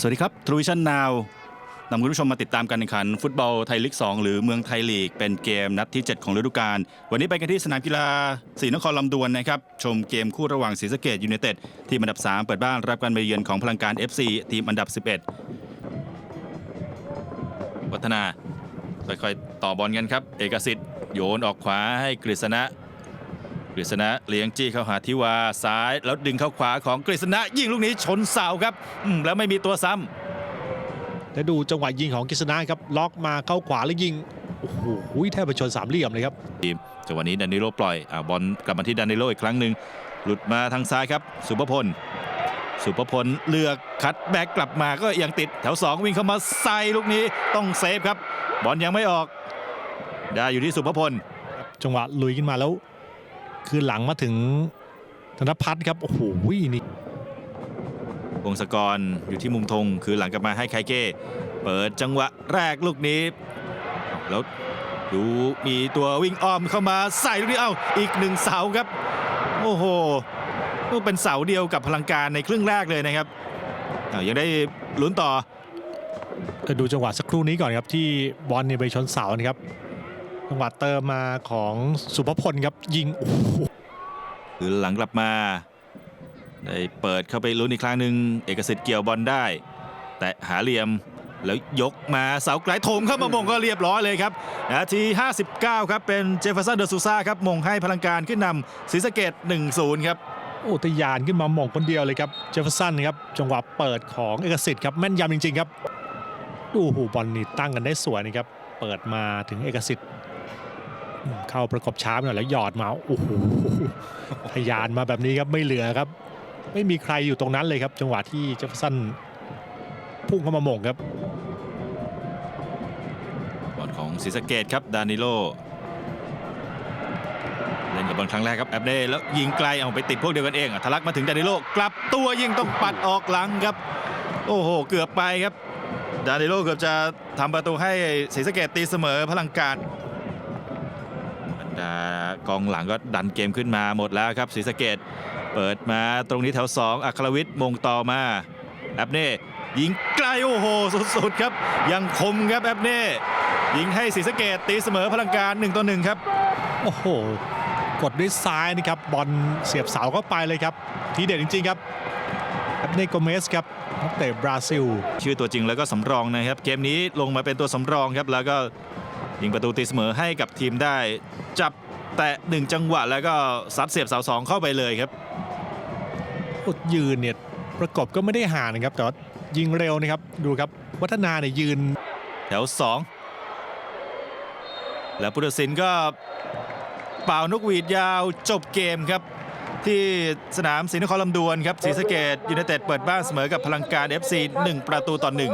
สวัสดีครับทรูวิชั่นนาวนำคุณผู้ชมมาติดตามการแข่งขัน ฟุตบอลไทยลีก 2 หรือเมืองไทยลีก เป็นเกมนัดที่ 7 ของฤดูกาล วันนี้ไปกันที่สนามกีฬาศรีนครลำดวนนะครับ ชมเกมคู่ระหว่างศรีสะเกดยูไนเต็ดทีมอันดับ 3 เปิดบ้านรับการมาเยือนของพลังการ FC ทีมอันดับ 11 วัฒนาค่อยๆต่อบอลกันครับ เอกสิทธิ์โยนออกขวาให้กฤษณะ ฤษณะเลี้ยงจี้เข้าหาทิวาซ้ายแล้วดึงเข้าขวาของกฤษณะยิงลูกนี้ชนเสาครับอืมแล้วไม่มีตัวซ้ำแล้วดูจังหวะยิงของกฤษณะครับล็อกมาเข้าขวาแล้วยิงโอ้โหแทบไปชนสามเหลี่ยมเลยครับทีมจังหวะนี้ดานิโลปล่อยอ่าบอลกลับมาที่ดานิโลอีกครั้งหนึ่งหลุดมาทางซ้ายครับ สุภพล สุภพลเลือกคัดแบ็กกลับมาก็ยังติดแถว 2 วิ่งเข้ามาใส่ลูกนี้ต้องเซฟครับ บอลยังไม่ออก ได้อยู่ที่สุภพล จังหวะลุยขึ้นมาแล้ว คือหลังมาถึงธนพัฒน์ครับ โอ้โหนี่วงศกรอยู่ที่มุมธงคือหลังกลับมาให้ไคเก้เปิดจังหวะแรกลูกนี้แล้วดูมีตัววิ่งอ้อมเข้ามาใส่ลูกนี้เอ้าอีกหนึ่งเสาครับ โอ้โหก็เป็นเสาเดียวกับพลังการในครึ่งแรกเลยนะครับอ้าวยังได้ลุ้นต่อเอ่อดูจังหวะสักครู่นี้ก่อนครับที่บอลเนี่ยไปชนเสานะครับ จังหวะเติมมาของสุภพลครับยิงโอ้โหคือหลังกลับมา ได้เปิดเข้าไปลุ้นอีกครั้งหนึ่งเอกสิทธิ์เกี่ยวบอลได้ แต่หาเหลี่ยมแล้วยกมาเสาไกลถมเข้ามามงก็เรียบร้อยเลยครับนาที 59 ครับ เป็นเจฟเฟอร์สันเดอร์ซูซ่าครับมงให้พลังการขึ้นนำศรีสะเกด1-0 ครับโอ้ทะยานขึ้นมาหม่งคนเดียวเลยครับเจฟเฟอร์สันครับจังหวะเปิดของเอกสิทธิ์ครับแม่นยำจริงๆครับดูหูบอลนี่ตั้งกันได้สวยนะครับเปิดมาถึงเอกสิทธิ์อืม เข้าประกบช้าไปหน่อยแล้วหยอดมาโอ้โหทะยานมาแบบนี้ครับไม่เหลือครับ ไม่มีใครอยู่ตรงนั้นเลยครับ จังหวะที่เจฟสันพุ่งเข้ามาหม่งครับบอลของศรีสะเกดครับดานิโลเล่นกับบอลครั้งแรกครับแอบเด้แล้วยิงไกลเอาไปติดพวกเดียวกันเองอะทะลักมาถึงดานิโลกลับตัวยิงต้องปัดออกหลังครับ โอ้โห เกือบไปครับ ดานิโลเกือบจะทำประตูให้ศรีสะเกดตีเสมอพลังการ บรรดากองหลังก็ดันเกมขึ้นมาหมดแล้วครับศรีสะเกดเปิดมาตรงนี้แถว 2 อัครวิทย์มงต่อมาแอบเน่ยิงไกลโอ้โหสุดๆครับ ยังคมครับแอบเน่ยิงให้ศรีสะเกดตีเสมอพลังการ1ต่อ1ครับโอ้โหกดด้วยซ้ายนะครับบอลเสียบเสาเข้าไปเลยครับ ทีเด็ดจริงๆครับแอบเนโกเมสครับนักเตะบราซิล ชื่อตัวจริงแล้วก็สำรองนะครับ เกมนี้ลงมาเป็นตัวสำรองครับแล้วก็ ยิงประตูตีเสมอให้กับทีมได้ จับแตะหนึ่งจังหวะแล้วก็ซัดเสียบเสาสองเข้าไปเลยครับกดยืนเนี่ยประกบก็ไม่ได้ห่างนะครับ แต่ว่ายิงเร็วนะครับดูครับวัฒนาเนี่ยยืน แถว 2 แล้วพุทธศิลป์ก็เป่านกหวีดยาวจบเกมครับ ที่สนามศรีนครลำดวนครับศรีสะเกดยูไนเต็ดเปิดบ้านเสมอกับพลังการ FC 1 ประตูต่อ1